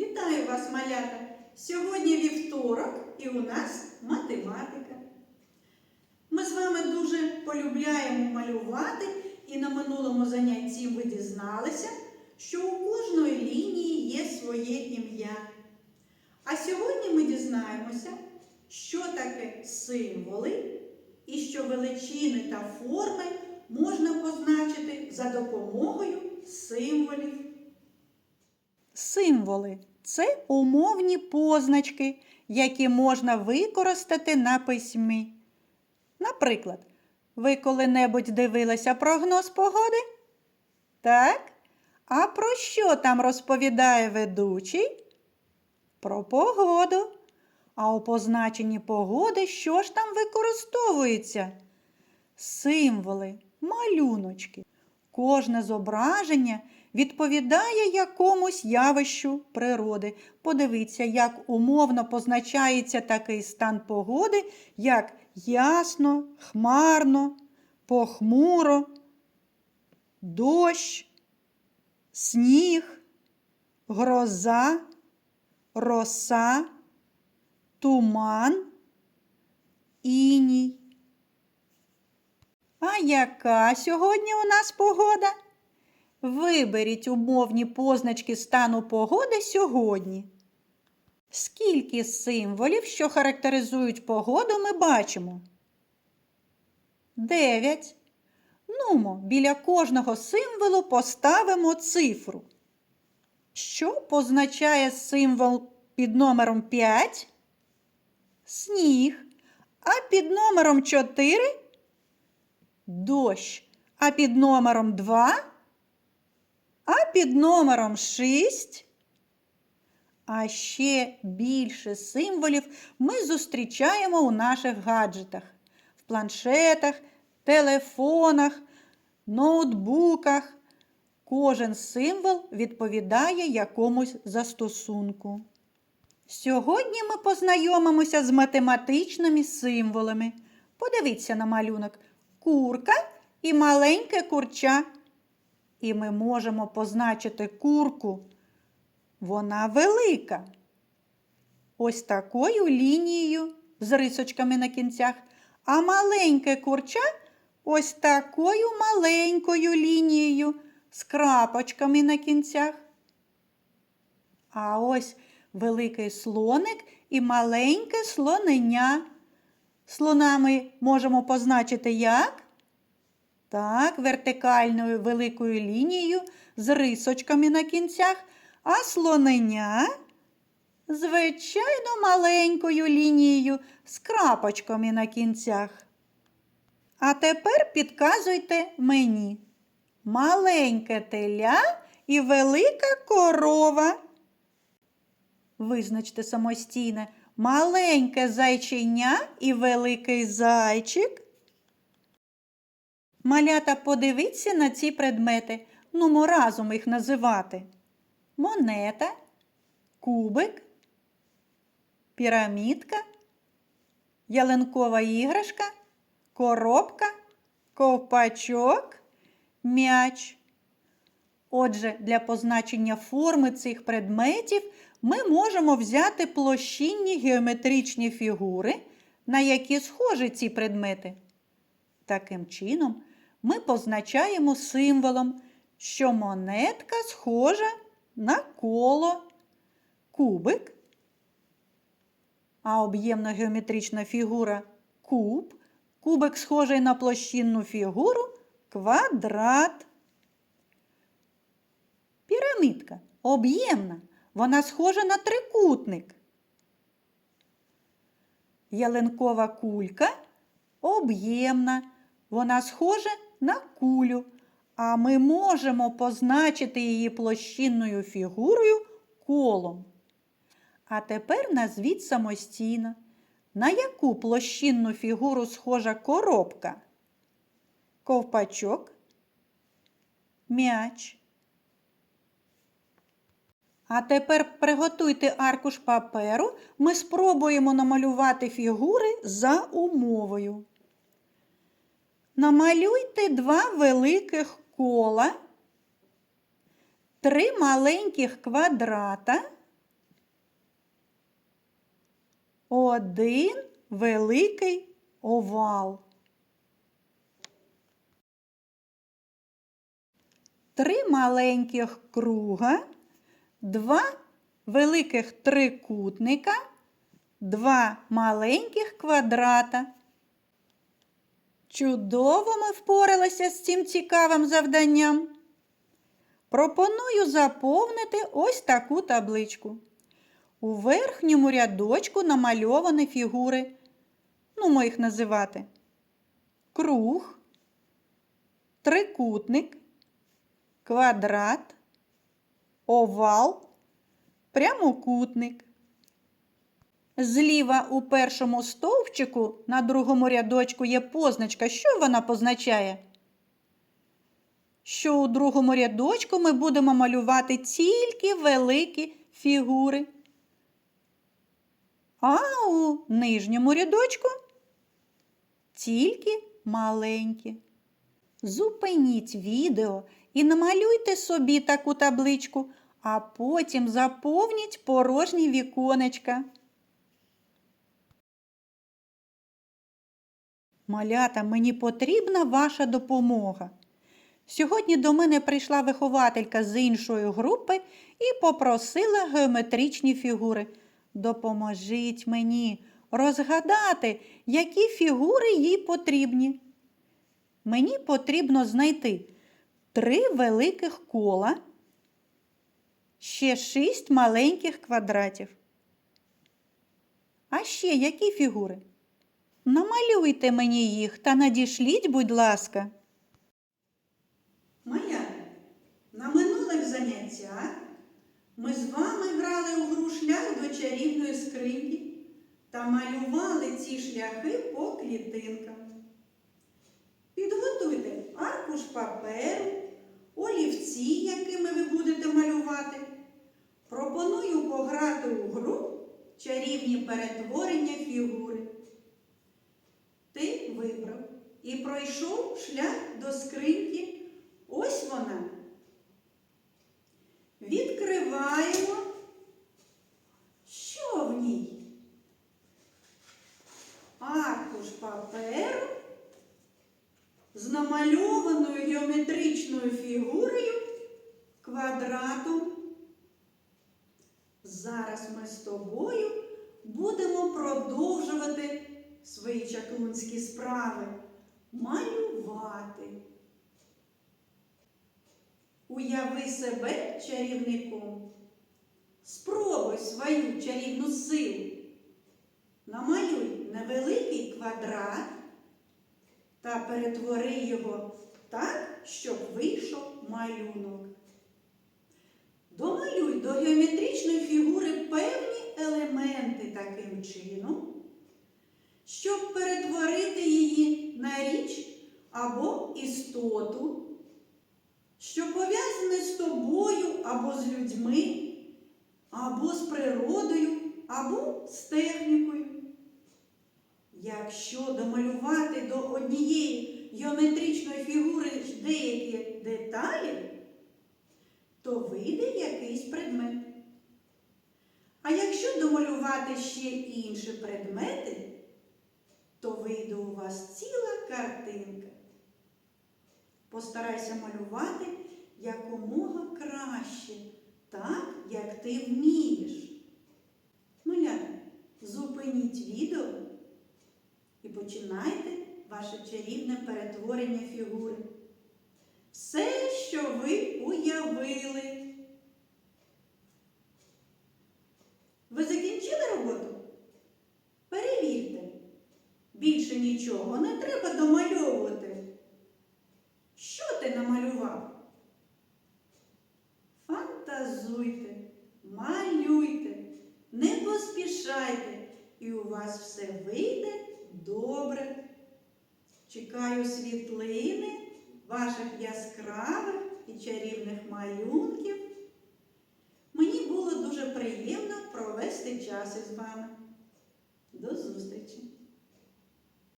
Вітаю вас, малята! Сьогодні вівторок і у нас математика. Ми з вами дуже полюбляємо малювати, і на минулому занятті ви дізналися, що у кожної лінії є своє ім'я. А сьогодні ми дізнаємося, що таке символи і що величини та форми можна позначити за допомогою символів. Символи це умовні позначки, які можна використати на письмі. Наприклад, ви коли-небудь дивилися прогноз погоди? Так? А про що там розповідає ведучий? Про погоду. А у позначенні погоди що ж там використовується? Символи, малюночки. Кожне зображення відповідає якомусь явищу природи. Подивіться, як умовно позначається такий стан погоди, як ясно, хмарно, похмуро, дощ, сніг, гроза, роса, туман, іній. А яка сьогодні у нас погода? Виберіть умовні позначки стану погоди сьогодні. Скільки символів, що характеризують погоду, ми бачимо? Дев'ять. Нумо, біля кожного символу поставимо цифру. Що позначає символ під номером 5? Сніг. А під номером 4 дощ. А під номером 2 а під номером 6. А ще більше символів ми зустрічаємо у наших гаджетах, в планшетах, телефонах, ноутбуках. Кожен символ відповідає якомусь застосунку. Сьогодні ми познайомимося з математичними символами. Подивіться на малюнок курка і маленьке курча. І ми можемо позначити курку. Вона велика. Ось такою лінією з рисочками на кінцях. А маленьке курча ось такою маленькою лінією з крапочками на кінцях. А ось великий слоник і маленьке слонення. Слона ми можемо позначити як? Так, вертикальною великою лінією з рисочками на кінцях, а слонення звичайно маленькою лінією з крапочками на кінцях. А тепер підказуйте мені маленьке теля і велика корова. Визначте самостійне маленьке зайчиня і великий зайчик. Малята, подивіться на ці предмети. Нумо разом їх називати. Монета, кубик, пірамідка, ялинкова іграшка, коробка, ковпачок, м'яч. Отже, для позначення форми цих предметів ми можемо взяти площинні геометричні фігури, на які схожі ці предмети. Таким чином, ми позначаємо символом, що монетка схожа на коло, кубик, а об'ємна геометрична фігура куб, кубик схожий на площинну фігуру квадрат. Пірамідка. Об'ємна, вона схожа на трикутник. Ялинкова кулька об'ємна, вона схожа на кулю, а ми можемо позначити її площинною фігурою колом. А тепер назвіть самостійно, на яку площинну фігуру схожа коробка? Ковпачок, м'яч. А тепер приготуйте аркуш паперу, ми спробуємо намалювати фігури за умовою. Намалюйте два великих кола, три маленьких квадрата один великий овал. Три маленьких круга, два великих трикутника, два маленьких квадрата. Чудово ми впоралися з цим цікавим завданням. Пропоную заповнити ось таку табличку. У верхньому рядочку намальовані фігури. Ну, ми їх називати круг, трикутник, квадрат, овал, прямокутник. Зліва у першому стовпчику на другому рядочку є позначка. Що вона позначає? Що у другому рядочку ми будемо малювати тільки великі фігури. А у нижньому рядочку тільки маленькі. Зупиніть відео і намалюйте собі таку табличку, а потім заповніть порожні віконечка. Малята, мені потрібна ваша допомога. Сьогодні до мене прийшла вихователька з іншої групи і попросила геометричні фігури. Допоможіть мені розгадати, які фігури їй потрібні. Мені потрібно знайти три великих кола, ще шість маленьких квадратів. А ще які фігури? Намалюйте мені їх та надішліть, будь ласка. Моя, на минулих заняттях ми з вами грали у гру шлях до чарівної скриньки та малювали ці шляхи по клітинкам. Підготуйте аркуш паперу, олівці, якими ви будете малювати. Пропоную пограти у гру чарівні перетворення фігури. Ти вибрав і пройшов шлях до скриньки. Ось вона. Відкриваємо. Що в ній? Аркуш паперу з намальованою геометричною фігурою квадратом. Зараз ми з тобою будемо продовжувати свої чаклунські справи малювати. Уяви себе чарівником. Спробуй свою чарівну силу. Намалюй невеликий квадрат та перетвори його так, щоб вийшов малюнок. Домалюй до геометричної фігури певні елементи таким чином, щоб перетворити її на річ або істоту що пов'язане з тобою або з людьми, або з природою, або з технікою. Якщо домалювати до однієї геометричної фігури деякі деталі, то вийде якийсь предмет. А якщо домалювати ще інші предмети, то вийде у вас ціла картинка. Постарайся малювати якомога краще, так, як ти вмієш. Малята, зупиніть відео і починайте ваше чарівне перетворення фігури. Все, що ви уявили. Ви закінчили роботу? Перевірте. Більше нічого не треба домальовувати. Що ти намалював? Фантазуйте, малюйте, не поспішайте, і у вас все вийде добре. Чекаю світлини ваших яскравих і чарівних малюнків. Мені було дуже приємно провести час із вами. До зустрічі!